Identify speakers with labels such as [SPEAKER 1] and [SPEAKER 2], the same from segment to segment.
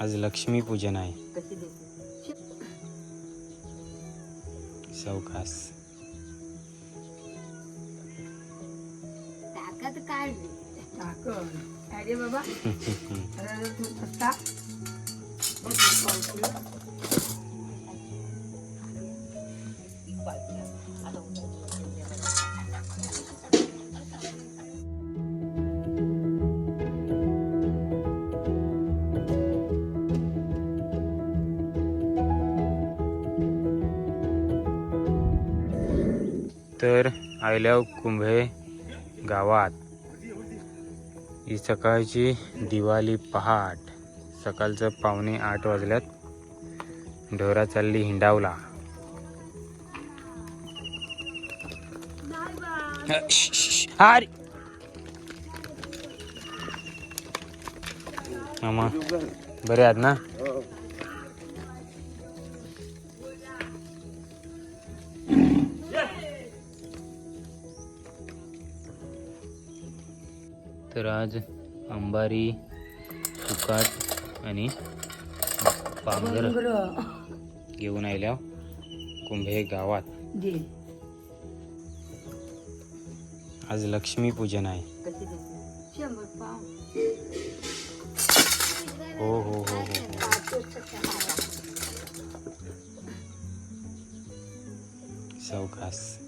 [SPEAKER 1] आज लक्ष्मी पूजन आहे. सौखास
[SPEAKER 2] ताकद काढली
[SPEAKER 3] अरे बाबा.
[SPEAKER 1] तर आयल्या कुंभे गावात. ही सकाळची दिवाळी पहाट. सकाळचं पावणे आठ वाजल्यात. ढोरा चालली हिंडावला. अ, बरे आहात ना? तर आज अंबारी सुकाट आणि
[SPEAKER 3] बरं.
[SPEAKER 1] घेऊन आल्या कुंभे गावात. आज लक्ष्मी पूजन आहे. हो हो हो हो हो.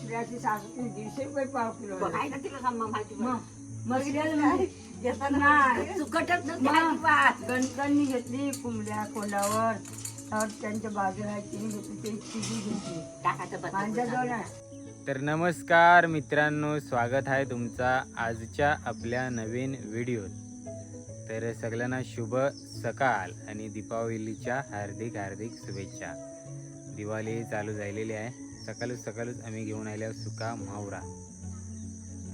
[SPEAKER 3] दुसऱ्याची सासू दीडशे रुपये पाव किलो
[SPEAKER 2] बघाय ना तिला सांग मग माहिती
[SPEAKER 3] मग मग घेताना
[SPEAKER 2] सुकटच
[SPEAKER 3] मग गणकांनी घेतली कोंबड्या कोंडावर. तर त्यांच्या बाजूला तिने घेतली ते तिघी घेतली.
[SPEAKER 2] टाकायचं
[SPEAKER 3] माझ्याजवळ आहे.
[SPEAKER 1] तर नमस्कार मित्रांनो स्वागत आहे तुमचा आजच्या आपल्या नवीन व्हिडिओत. तर सगळ्यांना शुभ सकाळ आणि दीपावलीच्या हार्दिक हार्दिक शुभेच्छा. दिवाळी चालू झालेली आहे. सकाळच सकाळीच आम्ही घेऊन आल्या सुका म्हावरा.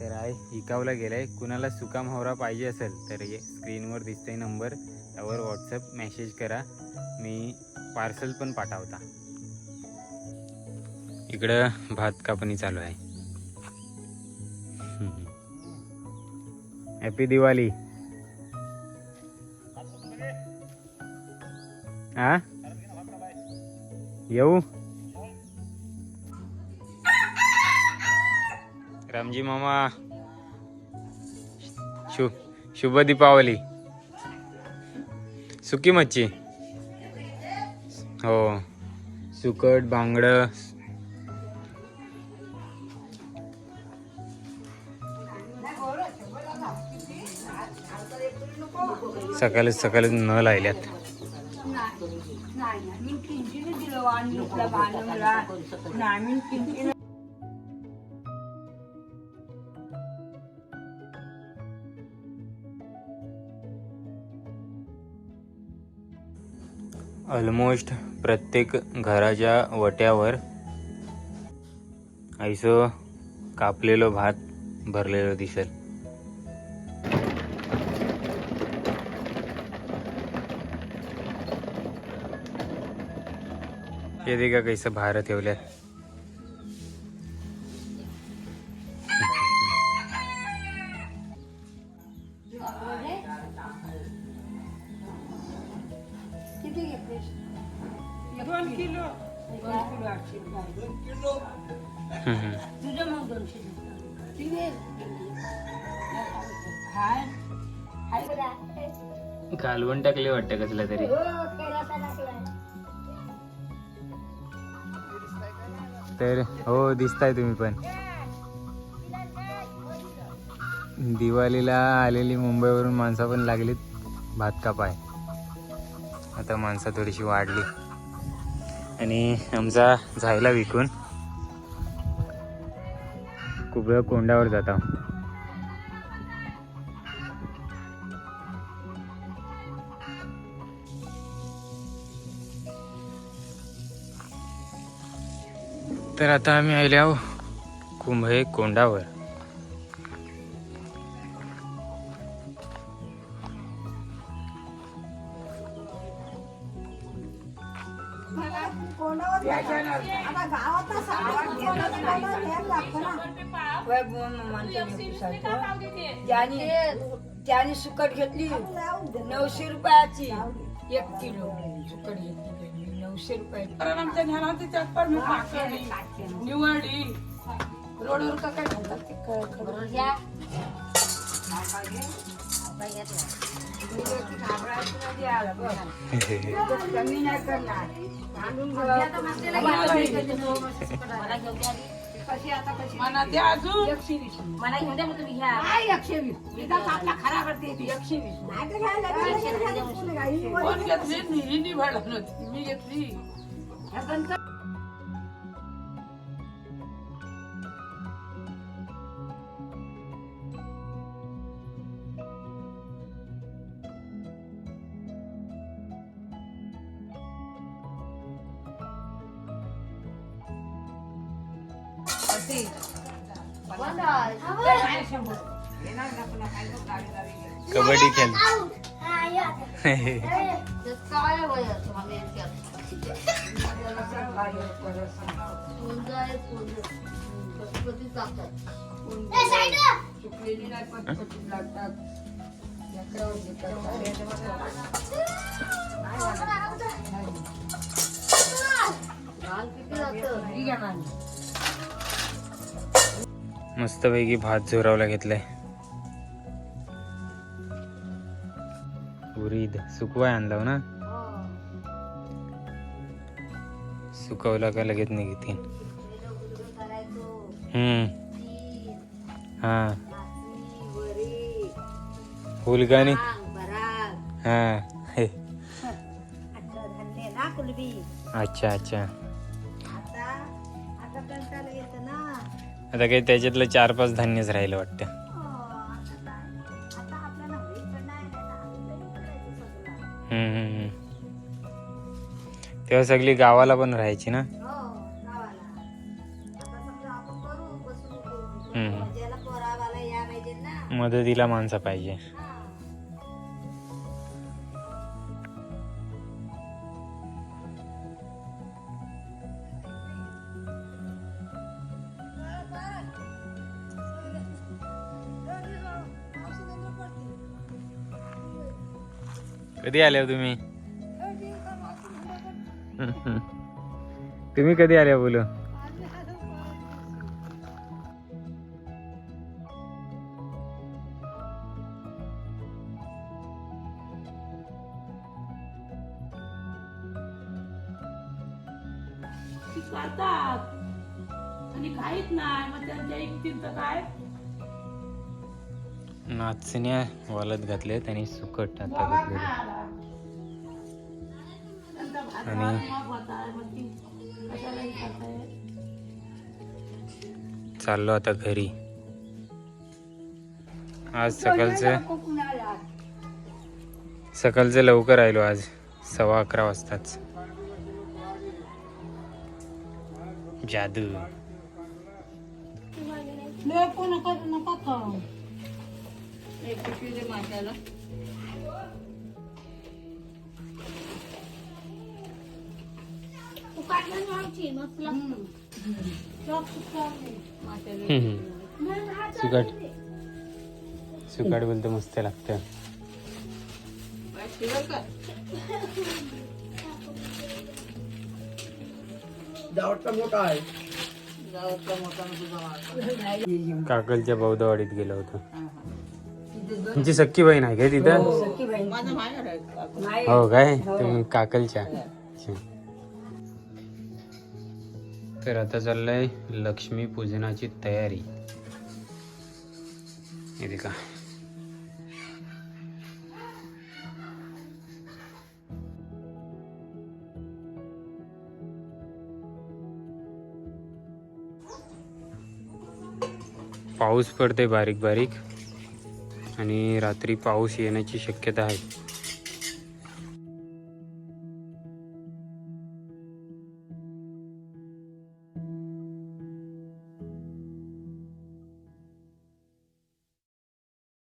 [SPEAKER 1] तर आहे इकावला गेलाय. कुणाला सुका म्हावरा पाहिजे असेल तर हे स्क्रीनवर दिसतंय नंबर. त्यावर व्हॉट्सअप मेसेज करा. मी पार्सल पण पाठवता. इकडं भात कापणी चालू आहे. हॅपी दिवाळी हा येऊ? रामजी मामा. शु शुभ दीपावली. सुकी मच्छी. हो. सुकट बांगडं सकाळीच सकाळीच न लायल्यात.
[SPEAKER 3] नाही
[SPEAKER 1] ऑलमोस्ट प्रत्येक घराच्या वट्यावर ऐसो कापलेलं भात भरलेलं दिसेल. येते का कैसं भारत ठेवल्यात
[SPEAKER 3] तुझं मग दोनशे
[SPEAKER 1] कालवण टाकले वाटतं कसलं तरी. तर हो दिसताय तुम्ही पण. दिवाळीला आलेली मुंबईवरून माणसं पण लागलीत भात कापाय आता माणसं थोडीशी वाढली. आणि आमचा झायला विकून खूप कोंडावर जाता. तर आता आम्ही आले आहो कुंभे कोंडावर.
[SPEAKER 3] वय बोन मामांच्या लेकरूसाठी. ज्याने त्याने सुकट घेतली नऊशे रुपयाची एक किलो सुकट घेतली नऊशे रुपयाची
[SPEAKER 4] कारण आमच्या त्यात पण मी पाकळी निवडी रोडवर का काय घालतात ते खबर
[SPEAKER 2] घ्या.
[SPEAKER 3] कमी नाही करणार
[SPEAKER 2] मला द्या.
[SPEAKER 3] कशी? आता कशी
[SPEAKER 4] अजून.
[SPEAKER 3] एकशे वीस
[SPEAKER 2] मला घेऊन द्या मग तुम्ही घ्या.
[SPEAKER 3] काय एकशे वीस विकास आपला खराब करते. ती एकशे वीस नाही तर घ्यायला लागेल.
[SPEAKER 4] कोण घेतली? नव्हती. मी घेतली.
[SPEAKER 3] सुकलेली नाही पटपटीत लागतात
[SPEAKER 1] मस्तपैकी भात झोरावला घेतलाय उरीद सुकवाय आणला हो ना. सुकवला का लगेच निघतील. हम्म हा फुलगाणी. हा.
[SPEAKER 2] धान्य ना कुलबी
[SPEAKER 1] अच्छा अच्छा
[SPEAKER 2] आता
[SPEAKER 1] काही त्याच्यातलं चार पाच धान्यच राहिलं वाटतं. तेव्हा सगळी गावाला पण राहायची ना
[SPEAKER 2] हो, गावाला. आता
[SPEAKER 1] कधी आले हो तुम्ही? तुम्ही कधी आले हो बोलू
[SPEAKER 4] करतात आणि काहीच नाही. मग त्यांच्या एकटीच काय?
[SPEAKER 1] नाचण्या वालत घातले आणि सुकट आता
[SPEAKER 4] बाबा
[SPEAKER 1] आणि- चाललो आता घरी. आज सकाळचं सकाळचं लवकर आलो आज सव्वा अकरा वाजताच. जादू.
[SPEAKER 4] नको
[SPEAKER 3] एक पिशवी दे माशाला.
[SPEAKER 1] सुकट. सुकट बोलतो मस्त लागतं. काकलच्या बौद्धवाडीत गेलो होतो. तुमची सक्की बहीण आहे काय तिथं?
[SPEAKER 3] सख्खी बहीण. नाही.
[SPEAKER 1] हो काय? तुम्ही काकलच्या. अच्छा. तर आता चाललंय लक्ष्मी पूजनाची तयारी. हे का पाऊस पडते बारीक बारीक. आणि रात्री पाऊस येण्याची शक्यता आहे.